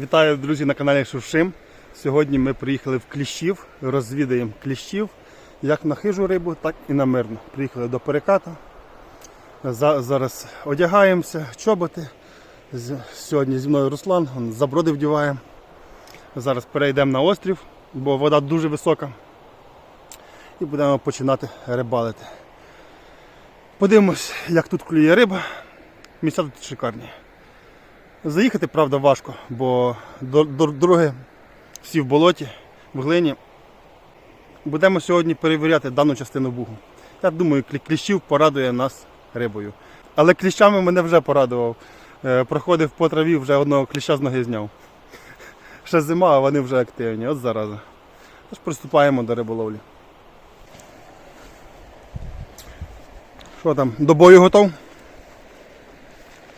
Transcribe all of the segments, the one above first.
Вітаю, друзі, на каналі Шуршим. Сьогодні ми приїхали в Кліщів, розвідаємо кліщів як на хижу рибу, так і на мирну. Приїхали до переката. Зараз одягаємося, чоботи. Сьогодні зі мною Руслан, заброди вдіває. Зараз перейдемо на острів, бо вода дуже висока. І будемо починати рибалити. Подивимось, як тут клює риба. Місця тут шикарні. Заїхати, правда, важко, бо до- до- дороги всі в болоті, в глині. Будемо сьогодні перевіряти дану частину бугу. Я думаю, кліщів порадує нас рибою. Але кліщами мене вже порадував. Е, Проходив по траві, вже одного кліща з ноги зняв. Ще зима, а вони вже активні. От зараза. Тож приступаємо до риболовлі. Що там, до бою готов?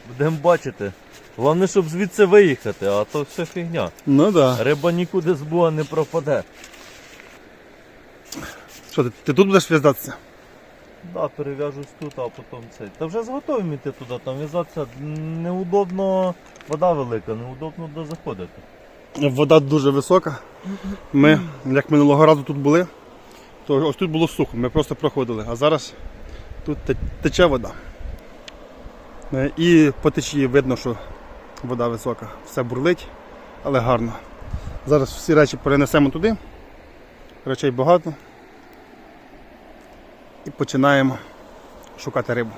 Будемо бачити. Головне, щоб звідси виїхати, а то все фігня. Ну. Да. Риба нікуди з буа не пропаде. Що ти, ти тут будеш в'язатися? Да, перев'яжусь тут, а потім цей. Та вже зготовим іти туди, там в'язатися неудобно, вода велика, неудобно де заходити. Вода дуже висока. Ми, як минулого разу тут були, то ось тут було сухо, ми просто проходили, а зараз тут тече вода. Е, І по течії видно, що вода висока. Все бурлить, але гарно. Зараз всі речі перенесемо туди. Речей багато. І починаємо шукати рибу.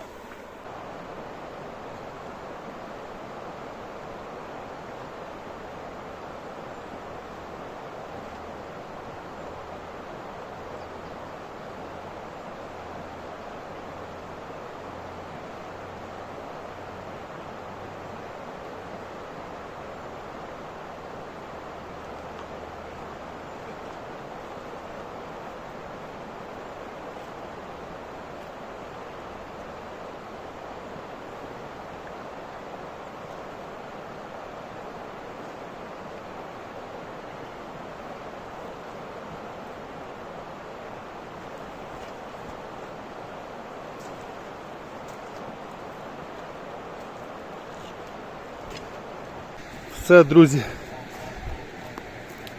Все, друзі.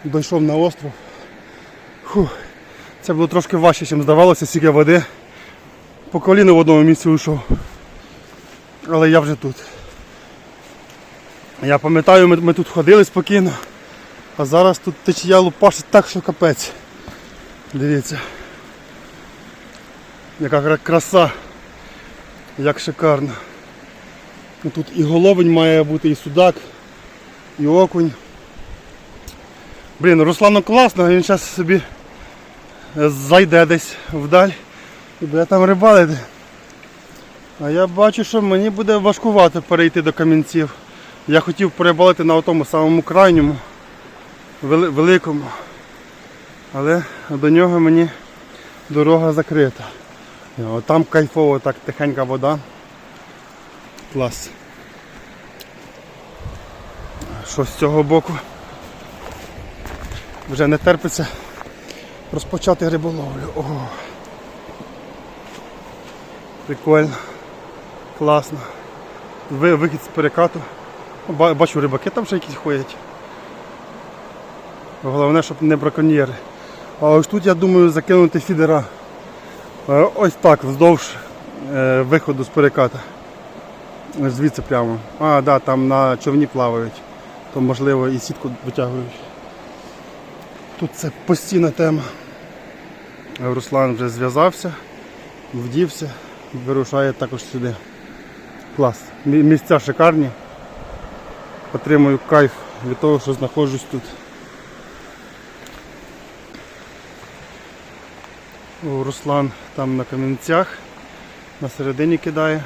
Дійшов на остров. Фух. Це було трошки важче, ніж здавалося, стільки води. По коліну в одному місці уйшов. Але я вже тут. Я пам'ятаю, ми, ми тут ходили спокійно, а зараз тут течія лупашить так, що капець. Дивіться. Яка краса, як шикарно. Тут і головень має бути, і судак, і окунь. Блін, Руслану класно, він зараз собі е, зайде десь вдаль і буде там рибалити. А я бачу, що мені буде важкувато перейти до камінців. Я хотів перебалити на тому самому крайньому, вели- великому. Але до нього мені дорога закрита. Там кайфово так тихенька вода. Клас. Що з цього боку? Вже не терпиться розпочати риболовлю. Ого. Прикольно. Класно. Вихід з перекату. Бачу, рибаки там ще якісь ходять. Головне, щоб не браконьєри. А ось тут, я думаю, закинути фідера. Е, Ось так, вздовж е, виходу з переката. Звідси прямо. А, да, там на човні плавають. То можливо і сітку витягують. Тут це постійна тема. Руслан вже зв'язався, вдівся, вирушає також сюди. Клас. Місця шикарні. Отримую кайф від того, що знаходжусь тут. Руслан там на камінцях, на середині кидає.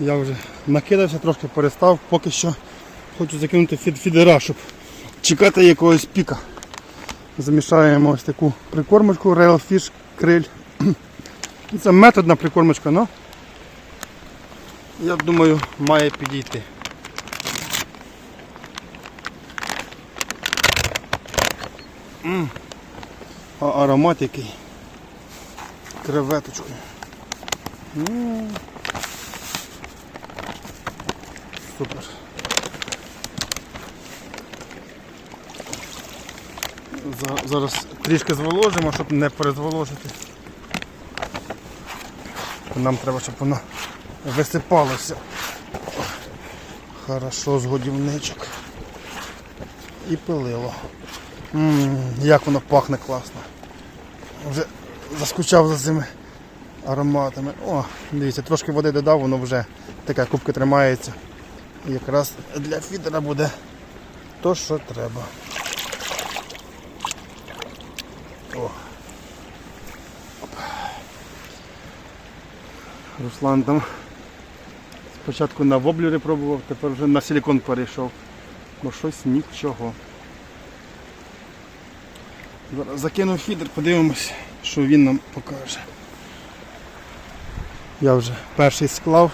Я вже накидався, трошки перестав, поки що хочу закинути фід фідера, щоб чекати якогось піка. Замішаємо ось таку прикормочку Rail Fish криль. Це методна прикормочка, але я думаю має підійти. М. А аромат який. Креветочкою. Супер. Зараз трішки зволожимо, щоб не перезволожити. Нам треба, щоб воно висипалося. Хорошо, з годівничок. І пилило. М, як воно пахне класно. Вже заскучав за цими ароматами. О, дивіться, трошки води додав, воно вже таке кубки тримається. І якраз для фідера буде то, що треба. Руслан там спочатку на воблері пробував, тепер вже на силікон перейшов. Бо щось нічого. Зараз закинув фідер, подивимось, що він нам покаже. Я вже перший склав.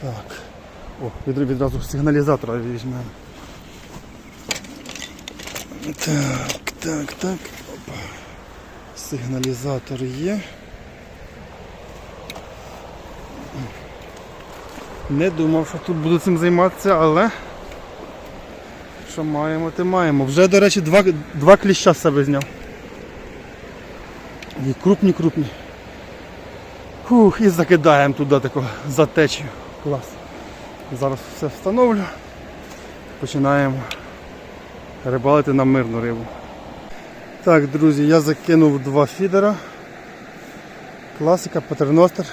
Так. О, від- відразу сигналізатора візьмемо. Так, так, так. Сигналізатор є. Не думав, що тут буду цим займатися, але що маємо, те маємо. Вже, до речі, два, два кліща з себе зняв. І крупні, крупні. Фух, і закидаємо туди таку за течію. Клас. Зараз все встановлю. Починаємо рибалити на мирну рибу. Так, друзі, я закинув два фідера. Класика, патерностер,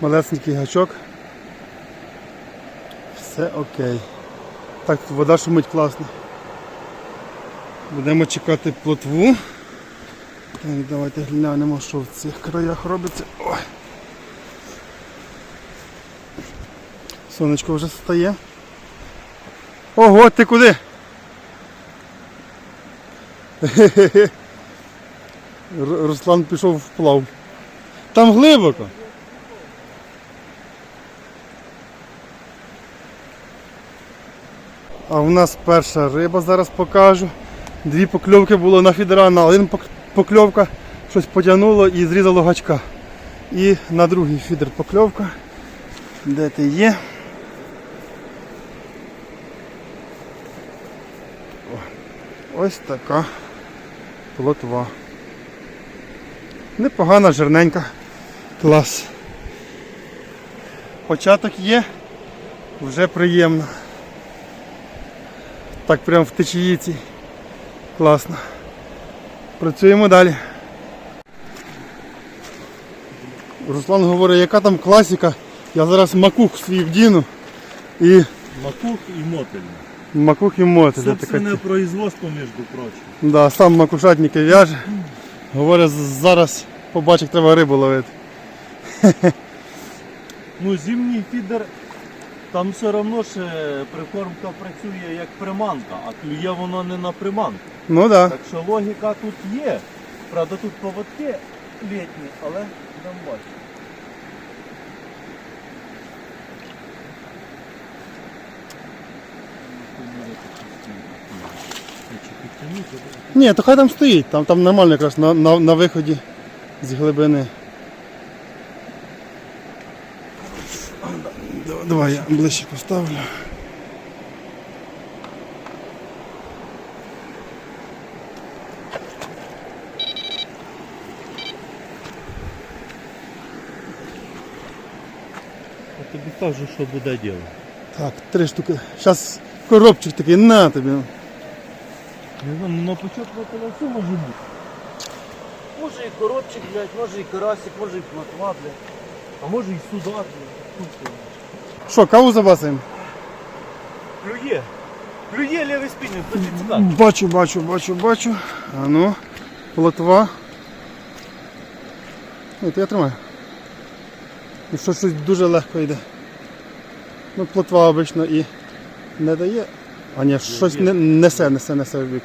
малесенький гачок. Все окей. Так, тут вода шумить класно. Будемо чекати плотву. Так, давайте глянемо, що в цих краях робиться. Ой. Сонечко вже встає. Ого, ти куди? Руслан пішов вплав. Там глибоко. А у нас перша риба зараз покажу. Дві покльовки було на фідера, на один покльовка щось потягнуло і зрізало гачка. І на другий фідер покльовка. Де ти є? Ось така плотва. Непогана, жирненька. Клас. Початок є, вже приємно. Так прям в течіїці. Класно. Працюємо далі. Руслан говорить, яка там класика. Я зараз макух свій вдіну і Макух і мотель. Макух і мотиля. Собственне производство, між прочим. Да, сам макушатники в'яже. Говорить, зараз побачить, треба рибу ловити. Ну, зимній фідер, там все одно ще прикормка працює як приманка, а клює воно не на приманку. Ну. Да. Так що логіка тут є. Правда, тут поводки літні, але там бачимо. Ні, то хай там стоїть, там, там нормально якраз на, на, на виході з глибини. Давай я ближче поставлю. Я тобі кажу, що буде діло. Так, три штуки. Зараз коробчик такий, на тобі. Не знаю, на початку все може бути. Може і коробчик, блядь, може і карасик, може і плотва, блядь. А може і судак, блядь. Що, каву забасаємо? Клює. Клює лівий спінінг, тобі цікаво. Бачу, бачу, бачу, бачу. А ну, плотва. Ні, то я тримаю. Ну, що щось дуже легко йде. Ну, плотва обично і не дає. А ні, щось не, несе, несе, несе в бік.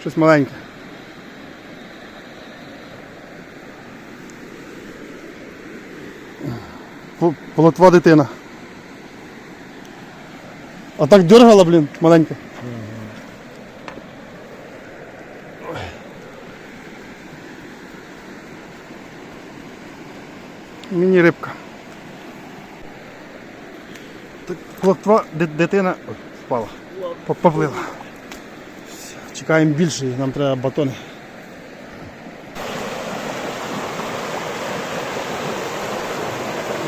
Щось маленьке. П- Плотва дитина. А так дергала, блін, маленька. Міні-рибка. Плотва дитина Ой, впала. Поплила. Чекаємо більше, нам треба батони.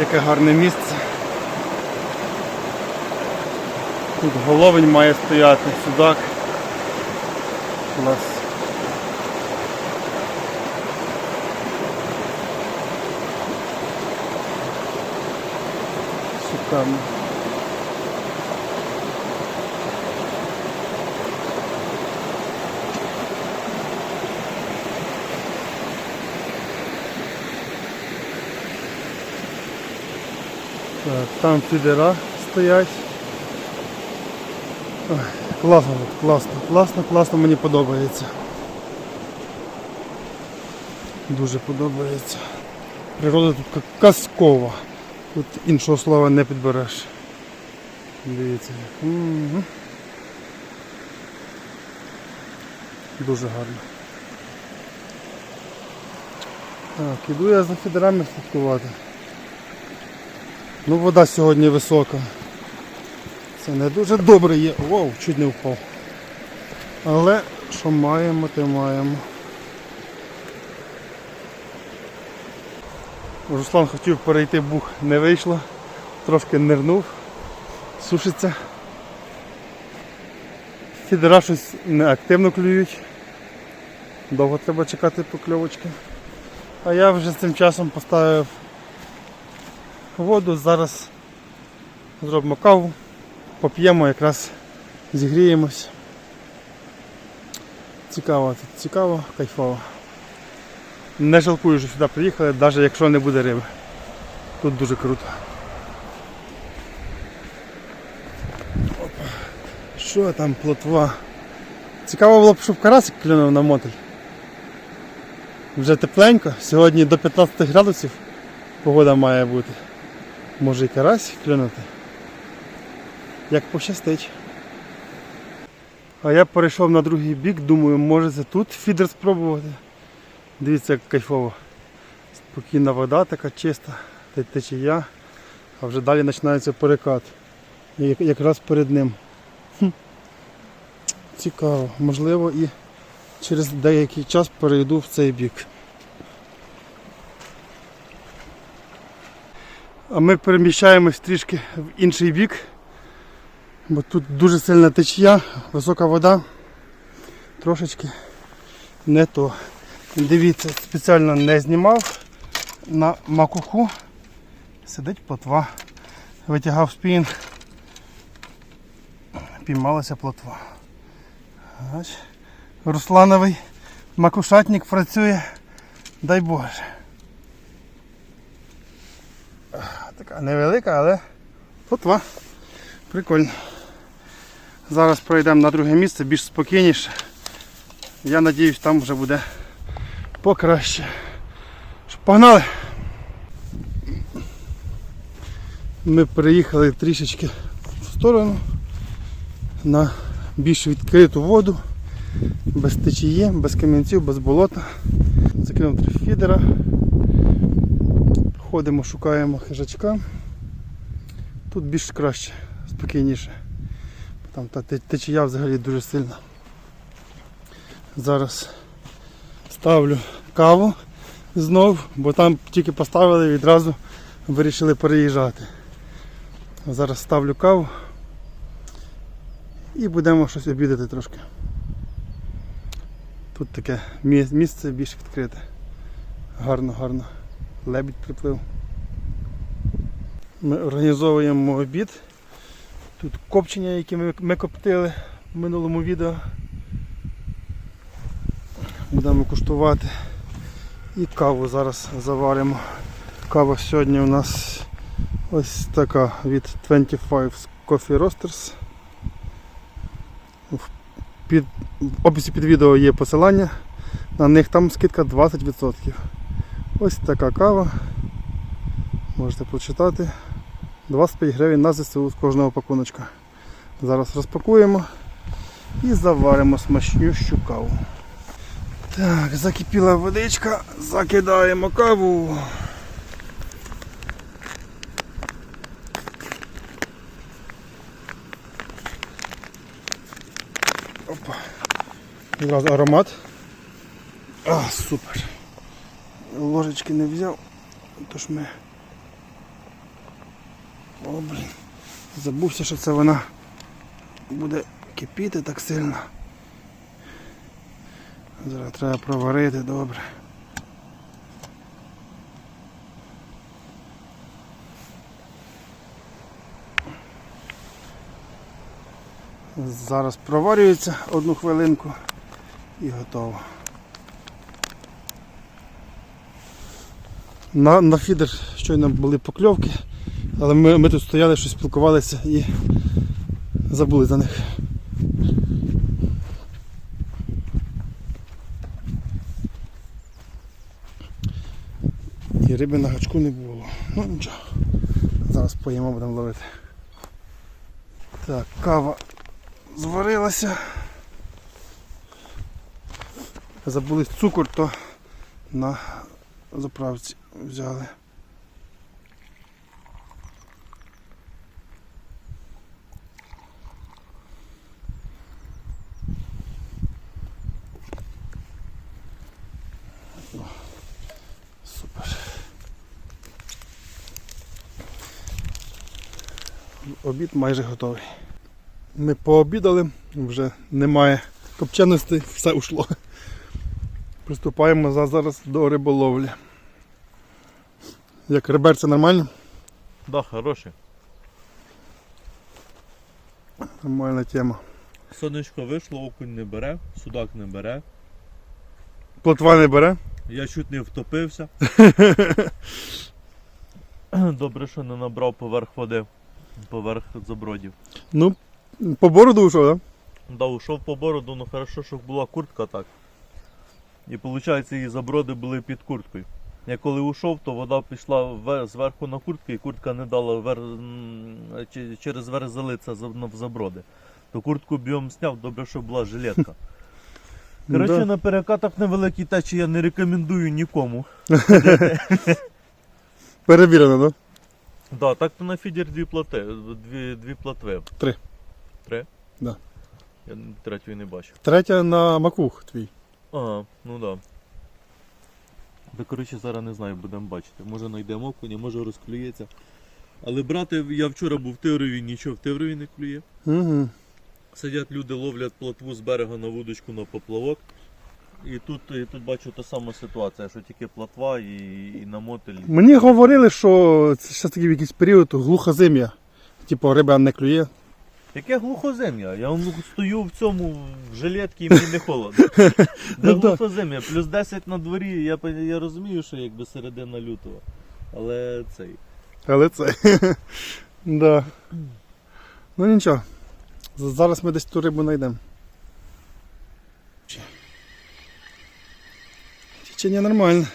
Яке гарне місце. Тут головень має стояти, судак. Клас. Шикарно. Так, там фідера стоять. Ой, класно, тут, класно, класно, класно, мені подобається. Дуже подобається. Природа тут ка- казкова. Тут іншого слова не підбереш. Дивіться. Мгм. Дуже гарно. Так, іду я за фідерами слідкувати. Ну вода сьогодні висока. Це не дуже добре є. Воу, чуть не впав. Але що маємо, те маємо. Руслан хотів перейти бух, не вийшло. Трошки нирнув, сушиться. Фідера щось неактивно клюють. Довго треба чекати покльовочки. А я вже цим часом поставив воду, зараз зробимо каву, поп'ємо, якраз зігріємось. Цікаво, тут цікаво, кайфово. Не жалкую, що сюди приїхали, навіть якщо не буде риби. Тут дуже круто. Опа. Що там плотва? Цікаво було б, щоб карасик клюнув на мотель. Вже тепленько, сьогодні до 15 градусів погода має бути. Може і карась клюнути. Як пощастить. А я перейшов на другий бік, думаю, може це тут фідер спробувати. Дивіться, як кайфово. Спокійна вода, така чиста, течія, а вже далі починається перекат. І як- якраз перед ним. Хм. Цікаво. Можливо і через деякий час перейду в цей бік. А ми переміщаємось трішки в інший бік, бо тут дуже сильна течія, висока вода, трошечки не то. Дивіться, спеціально не знімав на макуху. Сидить плотва. Витягав спінг. Піймалася плотва. Руслановий макушатник працює. Дай Боже. Така невелика, але плотва. Прикольно. Зараз пройдемо на друге місце, більш спокійніше. Я сподіваюся, там вже буде покраще. Погнали! Ми переїхали трішечки в сторону на більш відкриту воду, без течії, без камінців, без болота. Закинув три фідера. Ходимо, шукаємо хижачка. Тут більш краще, спокійніше. Там та течія взагалі дуже сильна. Зараз ставлю каву знов, бо там тільки поставили і відразу вирішили переїжджати. Зараз ставлю каву і будемо щось обідати трошки. Тут таке місце більш відкрите. Гарно, гарно. Лебідь приплив. Ми організовуємо обід. Тут копчення, які ми, коптили в минулому відео. Будемо куштувати. І каву зараз заваримо. Кава сьогодні у нас ось така від 25 Coffee Roasters. Під, в описі під відео є посилання. На них там скидка 20%. Ось така кава. Можете прочитати. 25 гривень на ЗСУ з кожного пакуночка. Зараз розпакуємо і заваримо смачнющу каву. Так, закипіла водичка, закидаємо каву. Опа. Відразу аромат. А, супер. Ложечки не взяв, тож ми... О, блін. Забувся, що це вона буде кипіти так сильно. Зараз треба проварити добре. Зараз проварюється одну хвилинку і готово. На, на фідер щойно були покльовки, але ми, ми тут стояли, щось спілкувалися і забули за них. Риби на гачку не було. Ну нічого. Зараз поїмо, будемо ловити. Так, кава зварилася. Забули цукор, то на заправці взяли. Обід майже готовий. Ми пообідали, вже немає копченості, все ушло. Приступаємо зараз до риболовлі. Як риберце нормально? Да, хороший. Нормальна тема. Сонечко вийшло, окунь не бере, судак не бере. Плотва не бере. Я чуть не втопився. Добре, що не набрав поверх води, поверх забродів. Ну, по бороду йшов, так? Да, ушов по бороду, ну хорошо, що була куртка так. І виходить, її заброди були під курткою. Я коли ушов, то вода пішла зверху на куртку, і куртка не дала вер... через верх залитися в заброди. То куртку б'єм зняв, добре, що була жилетка. Коротше, Да. на перекатах невеликій течі я не рекомендую нікому. Перевірено, так? Да, так то на фідер дві плати, дві, дві платви. Три. Три? Да. Я третьої не бачив. Третя на макух твій. Ага, ну да. Та коротше зараз не знаю, будемо бачити. Може знайдемо окуня, може розклюється. Але брати, я вчора був в Тиврові, нічого в Тиврові не клює. Угу. Сидять люди, ловлять плотву з берега на вудочку на поплавок. І тут, і тут бачу та сама ситуація, що тільки плотва і, і на мотелі. Мені говорили, що це ще такий якийсь період глухозим'я. Типу риба не клює. Яке глухозем'я? Я стою в цьому в жилетці і мені не холодно. Де Ну да. глухозем'я? Плюс 10 на дворі, я, я розумію, що якби середина лютого. Але цей. Але це. да. Ну нічого. Зараз ми десь ту рибу знайдемо. Течення нормальне.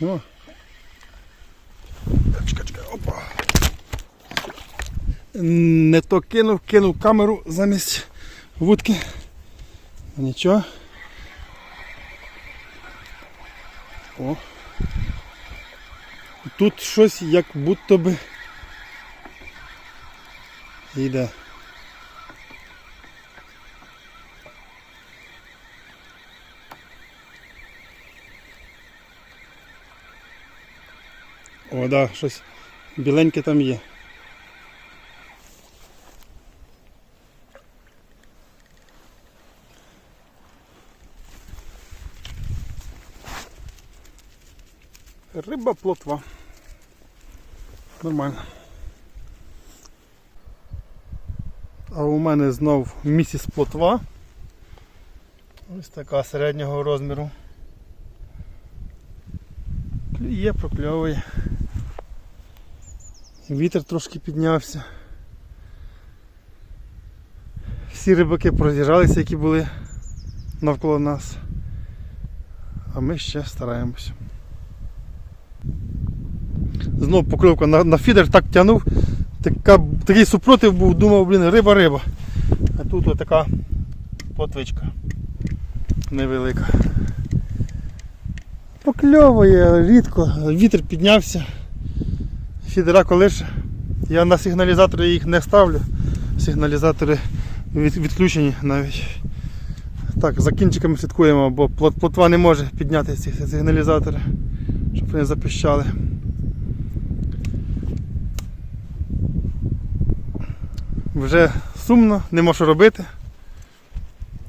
О. Чекай, чекай, опа. Не то кинув, кинув камеру замість вудки. Ну, Нічого. О. Тут щось як будто би йде. О, да, щось біленьке там є. Риба плотва. Нормально. А у мене знов місіс плотва. Ось така середнього розміру. Клює, прокльовує. Вітер трошки піднявся. Всі рибаки прозіжалися, які були навколо нас. А ми ще стараємося. Знов покльовка на, на фідер так тягнув. Така, такий супротив був, думав, блін, риба, риба. А тут отака плотвичка. Невелика. Покльовує рідко, вітер піднявся. Фідера коли ж. Я на сигналізатори їх не ставлю. Сигналізатори від, відключені навіть. Так, за кінчиками слідкуємо, бо плотва не може підняти ці сигналізатори, щоб вони запіщали. Вже сумно, нема що робити.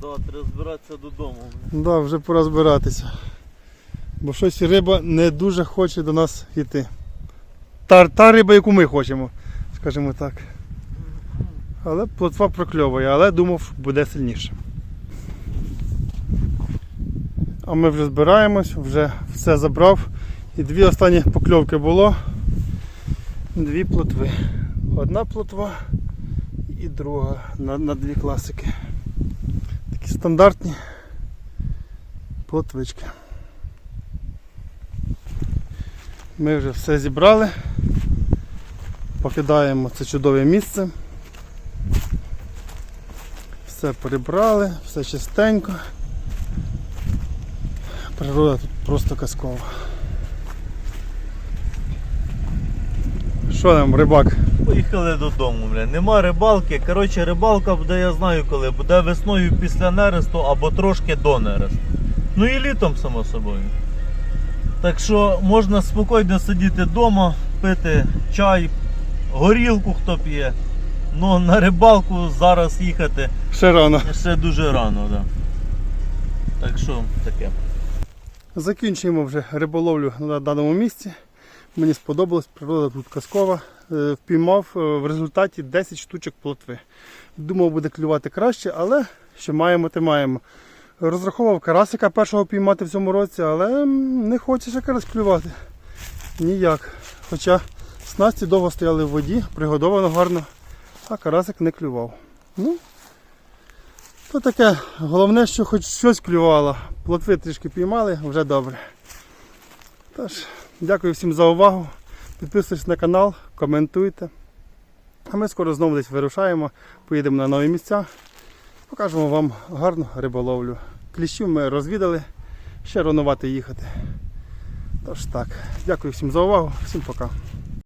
Да, треба збиратися додому. Да, вже пора збиратися. Бо щось риба не дуже хоче до нас йти. Та, та риба, яку ми хочемо, скажімо так. Але плотва прокльовує, але думав, буде сильніше. А ми вже збираємось, вже все забрав. І дві останні покльовки було. Дві плотви. Одна плотва і друга на, на дві класики. Такі стандартні плотвички. Ми вже все зібрали. Покидаємо це чудове місце. Все прибрали, все чистенько. Природа тут просто казкова. Що там, рибак? Поїхали додому, бля. Нема рибалки. Коротше, рибалка буде, я знаю коли. Буде весною після нересту або трошки до нересту. Ну і літом, само собою. Так що можна спокійно сидіти вдома, пити чай, горілку хто п'є. Ну на рибалку зараз їхати Ще рано. ще дуже рано, да. Так що таке. Закінчуємо вже риболовлю на даному місці. Мені сподобалось, природа тут казкова. Е, Впіймав е, в результаті 10 штучок плотви. Думав, буде клювати краще, але що маємо, те маємо. Розраховував карасика першого піймати в цьому році, але не хоче ще карась клювати. Ніяк. Хоча снасті довго стояли в воді, пригодовано гарно, а карасик не клював. Ну, то таке, головне, що хоч щось клювало. Плотви трішки піймали, вже добре. Тож, дякую всім за увагу. Підписуйтесь на канал, коментуйте. А ми скоро знову десь вирушаємо, поїдемо на нові місця. Покажемо вам гарну риболовлю. Кліщів ми розвідали, ще ранувати їхати. Тож так, дякую всім за увагу, всім пока.